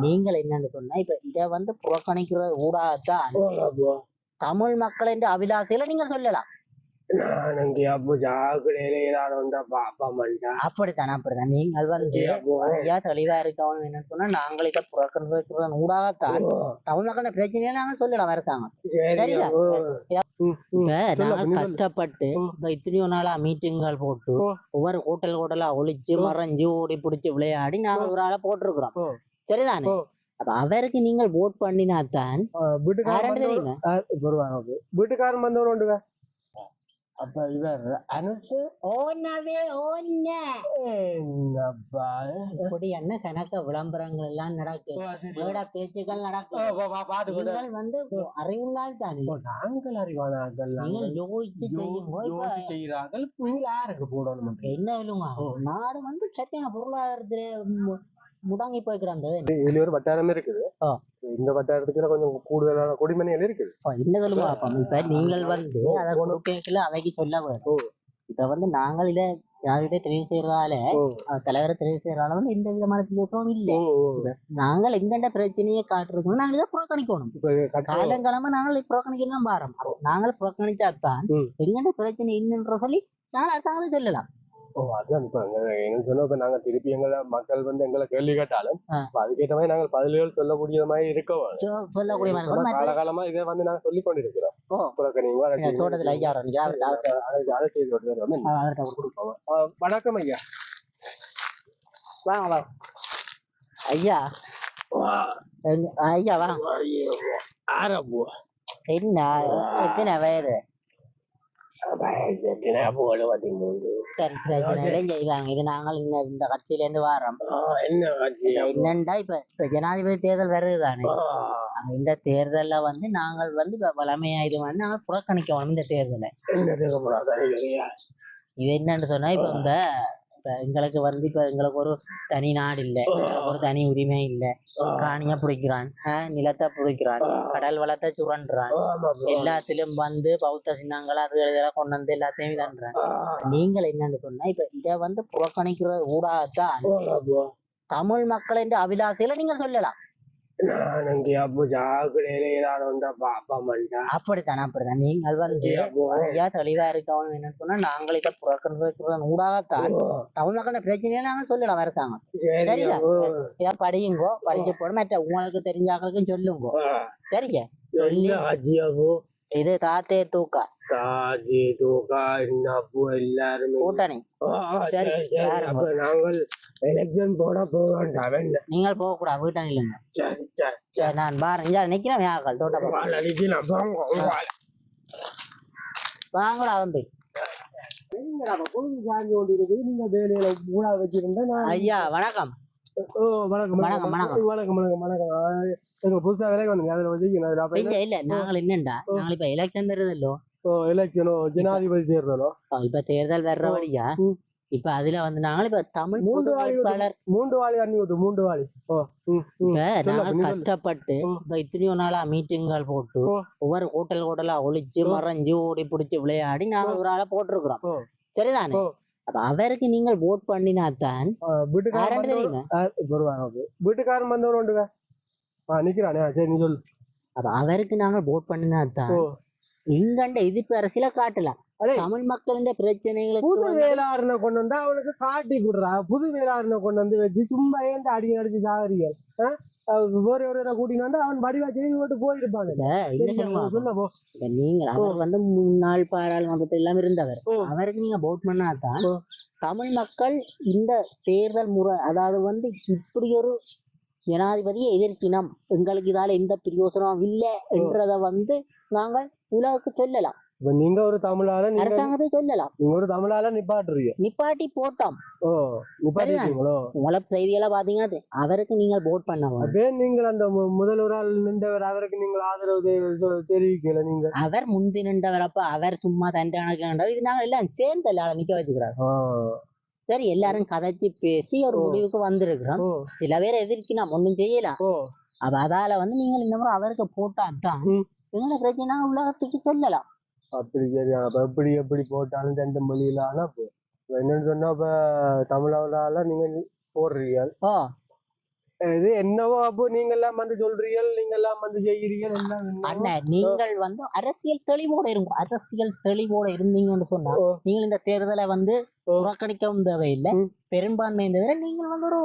நீங்கள் என்னன்னு சொன்னா இப்ப இத வந்து புறக்கணிக்கிற ஊடாகத்தான் தமிழ் மக்கள் என்ற அபிலாசையில நீங்க சொல்லலாம். அப்படித்தான் அப்படித்தான். நீங்கள் வந்து ஐயா தெளிவா இருக்கவங்க என்னன்னு சொன்னா நாங்கள் இதை புறக்கணிக்கிற ஊடாகத்தான். தமிழ் மக்கள் பிரச்சனையை நாங்கள் சொல்லலாம் அரசாங்கம். சரியா? இப்ப கஷ்டப்பட்டு இப்ப இத்தனையோ நாளா மீட்டிங்கள் போட்டு. ஒவ்வொரு ஹோட்டல் ஹோட்டலா ஒளிச்சு மறைஞ்சு ஓடி பிடிச்சு விளையாடி நாங்கள் ஒரு ஆளை போட்டிருக்கிறோம். சரிதானே. அப்ப அவருக்கு நீங்கள் ஓட் பண்ணினாத்தான் வீட்டுக்காரன் வந்தவன் அப்ப. இவர் அனுசு ஓனவே ஓன்ன. என்னப்பா? இப்படி என்ன கணக்க விளம்பரங்கள் எல்லாம் நடக்கு? பேச்சுக்கள் நடக்கு. நீங்கள் வந்து அறிவுள்ளால் தானே நாங்கள் அறிவான ஆட்கள் நீங்கள் யோசிச்சு செய்யுங்க இப்ப செய்கிறார்கள். நீங்கள் யாருக்கு போடணும் என்ன நாடு வந்து சத்தியான பொருளாதாரத்துல முடங்கி போய் கிடந்தது இதுல ஒரு வட்டாரம் இருக்குது. இந்த வட்டாரத்துக்குள்ள கொஞ்சம் கூடுதலான குடிமனைகள் இருக்குது. சொல்லுங்க அப்ப இப்ப நீங்கள் வந்து அதை கொண்டு கேட்கல அவைக்கு சொல்ல ஓ. வேணும் இப்ப வந்து நாங்கள் இத யார்கிட்ட தெரிவு செய்யறதால தலைவரை தெரிவு செய்யறதால வந்து எந்த விதமான பிரியோசனமும் இல்லை. நாங்கள் எங்கெண்ட பிரச்சனையை காட்டுறோம் நாங்கள் இதை புறக்கணிக்கணும். காலங்காலமா நாங்கள் புறக்கணிக்க தான் பாரம். நாங்கள் புறக்கணிச்சாத்தான். எங்கெண்ட பிரச்சனை என்னன்ற சொல்லி நாங்கள் அரசாங்கத்தை சொல்லலாம். இப்ப சொன்னா நாங்க திருப்பி எங்களை மக்கள் வந்து எங்களை கேள்வி கேட்டாலும் அதுக்கேற்ற மாதிரி நாங்கள் பதில்கள் சொல்லக்கூடிய மாதிரி இருக்க வேணும். சொ- சொல்லக்கூடிய மாதிரி. காலகாலமா இதை வந்து நாங்க சொல்லி கொண்டிருக்கிறோம். தோட்டத்துல ஐயா அதை- செய்து வணக்கம் ஐயா. வாங்க வாங்க. ஐயா. ஐயா வாங்க ஆரம்பு என்ன எத்தனை வயது? சரி செய்வாங்க. இது நாங்கள் இந்த இந்த கட்சியில இருந்து வாரோம் என்ன? என்னண்டா இப்ப? இப்ப ஜனாதிபதி தேர்தல் வருது தானே ஆ, இந்த தேர்தல்ல வந்து நாங்கள் வந்து இப்ப வளமையா இது வந்து நாங்கள் புறக்கணிக்கணும் இந்த தேர்தலை? இது என்னன்னு சொன்னா இப்ப இந்த இப்ப எங்களுக்கு வந்து இப்ப எங்களுக்கு ஒரு தனி நாடு இல்ல. ஒரு தனி உரிமை இல்ல. காணிய பிடிக்கிறான். நிலத்தை பிடிக்கிறான். கடல் வளத்தை சுரண்டுறான். எல்லாத்திலும் வந்து பௌத்த சின்னங்கள் அது இதெல்லாம் கொண்டு வந்து எல்லாத்தையும் இதன்றான் நீங்கள் என்னன்னு சொன்னா இப்ப இத வந்து புறக்கணிக்கிற ஊடாகத்தான். தமிழ் மக்கள் என்ற அபிலாசையில நீங்க சொல்லலாம். நான் அப்போ வந்தா பாப்பா மாட்டா அப்படித்தான் அப்படித்தான். நீங்கள் வந்து ஐயா தெளிவா இருக்கவங்க என்னன்னு சொன்னா நாங்கள் இதை புறக்கணிக்கிற ஊடாகத்தான். தமிழ் மக்கள் பிரச்சனையை நாங்கள் சொல்லலாம் அரசாங்கம். சரி சரியா? இதை படியுங்கோ படிச்சு போட மற்ற உங்களுக்கு தெரிஞ்சாக்களுக்கும் சொல்லுங்க. சரிங்க? என்ன ஆச்சு அப்போ இது தாத்தே தூக்கா காஜி தூக்கா என்ன அப்போ எல்லாருமே கூட்டணி சரி. யாரு? அப்ப நாங்கள் எலெக்ஷன் போட போக வேண்டாம் என்ன நீங்கள் போக கூடாது வீட்டை இல்லைங்க சரி சரி சரி நான் பாருங்க இங்க நிக்கிறேன் யாக்கள் தோட்டம். வாழ வாழ வாங்கடா வந்து நீங்க வேலையில மூணா வச்சிருந்தா நான் ஐயா வணக்கம் ஓ வணக்கம் வணக்கம், வணக்கம் வணக்கம். வணக்கம் வணக்கம் எங்க புதுசா வேலைக்கு வந்தீங்க அதுல அப்ப இல்ல இல்ல நாங்கள் என்னண்டா? நாங்கள் இப்ப எலெக்ஷன் வருது இல்லோ எலெக்ஷனோ ஜனாதிபதி தேர்தலோ? இப்ப தேர்தல் வர்றபடியா. இப்ப அதுல வந்து நாங்கள் இப்ப தமிழ் மூன்று வேட்பாளர். மூன்று வாழி அண்ணி விட்டு மூன்று வாழி ஓ நாங்கள். கஷ்டப்பட்டு. இப்ப இத்தனையோ நாளா மீட்டிங்கள் போட்டு ஓ. ஒவ்வொரு ஹோட்டல் ஹோட்டலா ஒளிச்சு மறைஞ்சு ஓடி பிடிச்சு விளையாடி நாங்கள் ஒரு ஆளை போட்டிருக்கிறோம். ஓ. சரிதானே? ஓ. அப்ப அவருக்கு நீங்கள் ஓட் பண்ணினாத்தான் வீட்டுக்காரன் வருவாங்க. வீட்டுக்காரன் வந்தவன் உண்டுங்க. ஆ நிக்கிறானே. சரி நீ சொல்லு. அப்ப அவருக்கு நாங்கள் ஓட் பண்ணினாத்தான் இங்கண்ட எதிர்ப்பு அரசியல காட்டலாம். தமிழ் மக்களின் பிரச்சனைகளுக்கு புது வேளாறுன கொண்டு வந்தா அவனுக்கு காட்டி கொடுறா. புது வேளாறுன கொண்டு வந்து வச்சு சும்மா ஏன் அடி அடிச்சு சாகரியல் ஒரு ஒரு கூட்டின்னு வந்து அவன் வடிவா செய்து போட்டு போயிருப்பாங்க இல்ல, இல்ல சரி, சொல்லுங்க. சொல்ல போ. இப்ப நீங்கள் அவர் வந்து முன்னாள் பாராளுமன்றத்தில் எல்லாம் இருந்தவர். அவருக்கு நீங்க vote பண்ணாதான். தமிழ் மக்கள் இந்த தேர்தல் முறை அதாவது வந்து இப்படி ஒரு ஜனாதிபதியை எதிர்க்கினம். எங்களுக்கு இதால எந்த பிரயோசனம் இல்லை என்றத வந்து நாங்கள் உலகுக்கு சொல்லலாம். இப்ப நீங்க ஒரு தமிழால நீங்க அரசாங்கத்தை சொல்லலாம். நீங்க ஒரு தமிழால நிப்பாட்டுறீங்க. நிப்பாட்டி போட்டோம். ஓ நிப்பாட்டிட்டீங்களோ? உங்களை செய்தியெல்லாம் பாத்தீங்கன்னா அவருக்கு நீங்கள் vote பண்ணவும் அதே நீங்கள் அந்த முதல்வரால் நின்றவர் அவருக்கு நீங்கள் ஆதரவு தெரிவிக்கல நீங்க அவர் முந்தி நின்றவரப்ப அவர் சும்மா தண்டை கணக்கு இது நாங்கள் எல்லாம் சேர்ந்து எல்லாரும் நிக்க வச்சுக்கிறார். சரி எல்லாரும் கதைச்சு பேசி ஒரு. முடிவுக்கு வந்திருக்கிறோம். சில பேர் எதிர்க்கு நாம் ஒண்ணும் செய்யலாம். ஓ. அப்ப அதால வந்து நீங்கள் இந்த முறை அவருக்கு போட்டாதான். எங்களை பிரச்சனை உலகத்துக்கு சொல்லலாம். அப்படி சரி அப்ப எப்படி எப்படி போட்டாலும் ரெண்டு மொழியில ஆனா என்னன்னு சொன்னா இப்ப தமிழால நீங்க போடுறீங்க. இது என்னவோ அப்போ நீங்க எல்லாம் வந்து சொல்றீர்கள் நீங்க எல்லாம் வந்து செய்கிறீர்கள். அண்ணன் நீங்கள் வந்து அரசியல் தெளிவோட இருங்க. அரசியல் தெளிவோட இருந்தீங்கன்னு சொன்னா. நீங்கள் இந்த தேர்தலை வந்து. புறக்கணிக்கவும் தேவையில்லை. பெரும்பான்மை தவிர நீங்கள் வந்து ஒரு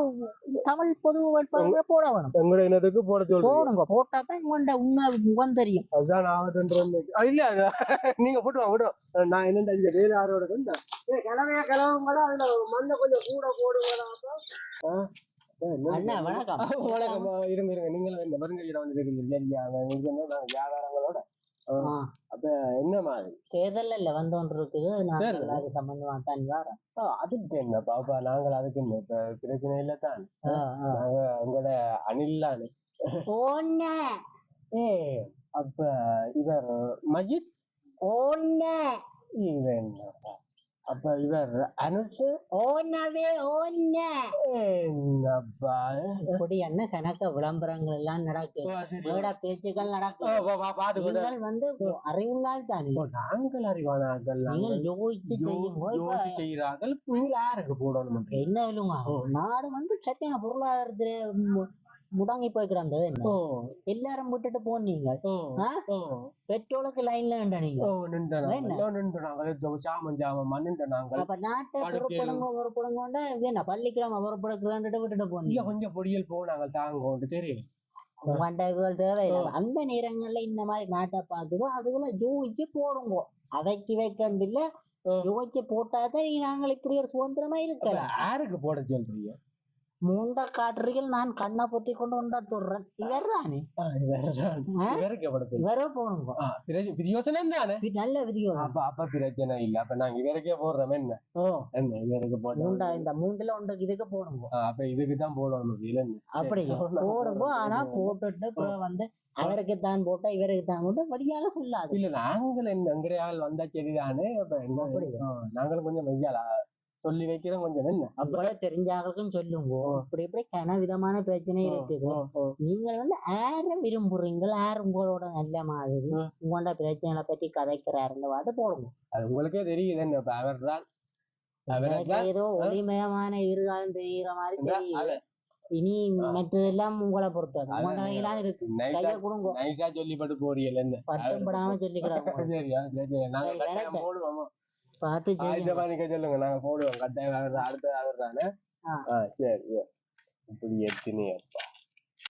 தமிழ் பொது வேட்பாளரை போட வேணும். எங்களோட இனத்துக்கு போட சொல்றீங்க. போடுங்க. போட்டா தான் உங்களோட உண்மை முகம் தெரியும். அதுதான் ஆகட்டுன்ற இல்ல நீங்க போட்டு விடும் நான் என்னண்டா இங்க வேறு யாரோட கிளவையா கிளவுங்களா அதுல மண்ணை கொஞ்சம் கூட போடுங்களா அண்ணா வணக்கம். வணக்கம் இருங்க இருங்க. நீங்களும் இந்த வருங்கையில வந்து நாங்க வியாபாரங்களோட ஆ, என்ன மாதிரி? தேர்தல்ல இல்ல வந்து ஒன்று இருக்குது தேர்தல்? அது சம்பந்தமா தான் வரேன். ஆ, அதுக்கு என்ன? பாப்பா நாங்கள் அதுக்கு என்ன? இப்ப பிரச்சனை இல்ல தான். நாங்க உங்களோட அணில்லானு ஏ அப்ப இவர் மஜித்? இவர் என்னப்பா அப்ப இவர் ஓண்ணவே ஓண்ணே என்னப்பா? இப்படி என்ன கணக்க விளம்பரங்கள் எல்லாம் சரி. வேட பேச்சுக்கள். நீங்கள் வந்து அறிவுள்ளால் தானே? நாங்கள் அறிவானாக்கள் நீங்கள் யோசிச்சு யோசி செய்கிறார்கள். நீங்கள் யாருக்கு போடணும் என்ன. நாடு வந்து சத்தியான பொருளாதாரத்துல முடங்கி போய் கிடந்தது என்ன? எல்லாரும் விட்டுட்டு போனீங்க. பெட்ரோலுக்கு லைன்ல நீங்க. நின்று இதோ சாமம் சாமமா நின்று நாங்கள் அப்ப நாட்டை பொறுப்படுங்க பொறுப்படுங்க இது என்ன பள்ளிக்கிழமை பொறுப்படுக்கிறேன்ட்டு விட்டுட்டு போனீங்க? கொஞ்சம் பொடியல் போ நாங்கள் தாங்க தெரியும் தேவையில்லை அந்த நேரங்கள்ல இந்த மாதிரி நாட்டை பார்த்துக்கோ அதுக்குள்ள யோசிச்சு போடுங்க. அவைக்கு வைக்கண்டில்ல. யோசிச்சு போட்டாதான் நாங்கள் இப்படி ஒரு சுதந்திரமா இருக்கலாம் யாருக்கு போட சொல்றீங்க? மூண்ட காட்டுறீர்கள் நான் கண்ணை பொத்தி கொண்டு உண்டா சொல்றேன் இவர் தானே? ஆ, இவர்தான். ஆ? இவருக்கு போட சொல்றீங்க. இவரே போடுங்க ஆ, பிரச்ச- பிரயோசனம் இது நல்ல விதியோ அப்ப அப்ப பிரச்சனை இல்ல. அப்ப நாங்க இவருக்கே போடுறோம் என்ன? ஓ. என்ன இவருக்கு போட்டோம் மூண்டா இந்த மூண்டுல ஒன்று இதுக்கு போடுங்க. அப்ப இதுக்கு தான் போடணும் இல்ல அப்படி போடுங்க. ஆனா போட்டுட்டு வந்து அவருக்கு தான் போட்டா இவருக்கு தான் போட்டா வழியாக சொல்லாது. இல்ல நாங்கள் என்ன எங்கடையால் வந்தா சரிதானே? அப்ப நாங்களும் கொஞ்சம் மெய்யாலா சொல்லி வைக்கிறோம் கொஞ்சம் என்ன அப்படி தெரிஞ்சாங்களுக்கும் சொல்லுங்க. இப்படி இப்படி கன விதமான பிரச்சனை இருக்குது. நீங்கள் வந்து யார விரும்புறீங்க யார் உங்களோட நல்ல மாதிரி. உங்களோட பிரச்சனைகளை பத்தி கதைக்கிறாருங்க அது போடுங்க. அது உங்களுக்கே தெரியுது என்ன அவர் தான் ஏதோ ஒளிமயமான எதிர்காலம் தெரிகிற மாதிரி தெரியுது. இனி மற்றதெல்லாம் உங்களை பொறுத்தது. கையெல்லாம் இருக்கு. கைய கொடுங்க நைஸா சொல்லிப்பட்டு போறீங்க என்ன? பட்டும் படாம சொல்லிக்கிறாங்க பார்த்து ஆயிரத்தி செய்யுங்க பாதிக்க சொல்லுங்க. நாங்க போடுவோம். கட்டாயம் அவர். அடுத்து அவர் தானே. ஆ. சரி இப்படி எத்தனை அப்பா